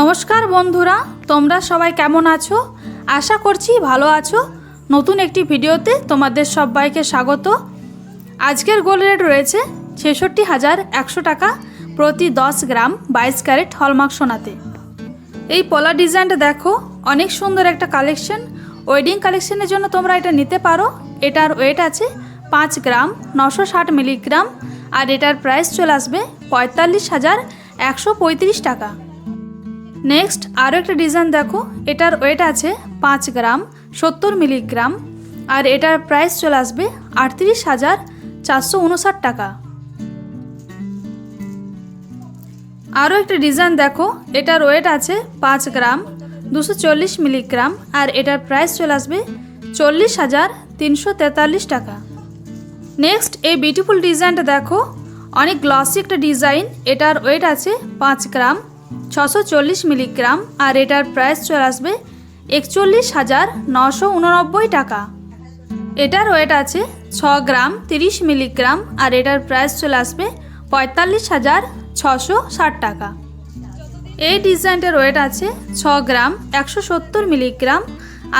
নমস্কার বন্ধুরা, তোমরা সবাই কেমন আছো? আশা করছি ভালো আছো। নতুন একটি ভিডিওতে তোমাদের সবাইকে স্বাগত। আজকের গোল রেট রয়েছে ছেষট্টি হাজার একশো টাকা প্রতি দশ গ্রাম বাইশ ক্যারেট হলমার্ক সোনাতে। এই পলা ডিজাইনটা দেখো, অনেক সুন্দর একটা কালেকশন। ওয়েডিং কালেকশনের জন্য তোমরা এটা নিতে পারো। এটার ওয়েট আছে পাঁচ গ্রাম নশো ষাট মিলিগ্রাম আর এটার প্রাইস চলে আসবে পঁয়তাল্লিশ হাজার একশো পঁয়ত্রিশ টাকা। নেক্সট আরও একটা ডিজাইন দেখো। এটার ওয়েট আছে পাঁচ গ্রাম, সত্তর মিলিগ্রাম আর এটার প্রাইস চলে আসবে আটত্রিশ হাজার চারশো উনষাট টাকা। আরও একটা ডিজাইন দেখো। এটার ওয়েট আছে পাঁচ গ্রাম, দুশো চল্লিশ মিলিগ্রাম আর এটার প্রাইস চলে আসবে চল্লিশ হাজার তিনশো তেতাল্লিশ টাকা। নেক্সট এই বিউটিফুল ডিজাইনটা দেখো। অনেক গ্লসি একটা ডিজাইন এটার ওয়েট আছে পাঁচ গ্রাম ছশো মিলিগ্রাম আর এটার প্রাইস চলে আসবে একচল্লিশ হাজার নশো উননব্বই টাকা। এটার ওয়েট আছে ছ গ্রাম তিরিশ মিলিগ্রাম আর এটার প্রাইস চলে আসবে পঁয়তাল্লিশ হাজার ছশো ষাট টাকা। এই ডিজাইনটার ওয়েট আছে ছ গ্রাম একশো সত্তর মিলিগ্রাম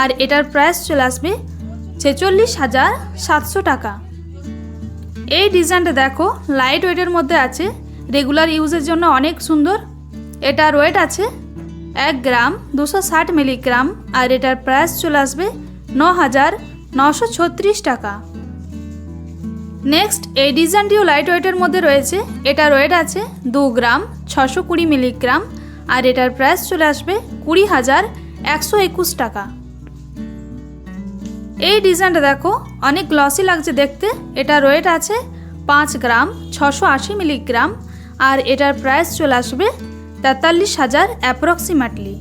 আর এটার প্রাইস চলে আসবে ছেচল্লিশ হাজার সাতশো টাকা। এই ডিজাইনটা দেখো লাইট ওয়েটের মধ্যে আছে রেগুলার ইউজের জন্য অনেক সুন্দর। এটার ওয়েট আছে এক গ্রাম দুশো ষাট মিলিগ্রাম আর এটার প্রাইস চলে আসবে ন হাজার নশো ছত্রিশ টাকা। নেক্সট এই ডিজাইনটিও লাইট ওয়েটের মধ্যে রয়েছে। এটার ওয়েট আছে দু গ্রাম ছশো কুড়ি মিলিগ্রাম আর এটার প্রাইস চলে আসবে কুড়ি হাজার একশো একুশ টাকা। এই ডিজাইনটা দেখো, অনেক গ্লসি লাগছে দেখতে। এটার ওয়েট আছে পাঁচ গ্রাম ছশো আশি মিলিগ্রাম আর এটার প্রাইস চলে আসবে তেতাল্লিশ হাজার অ্যাপ্রক্সিমেটলি।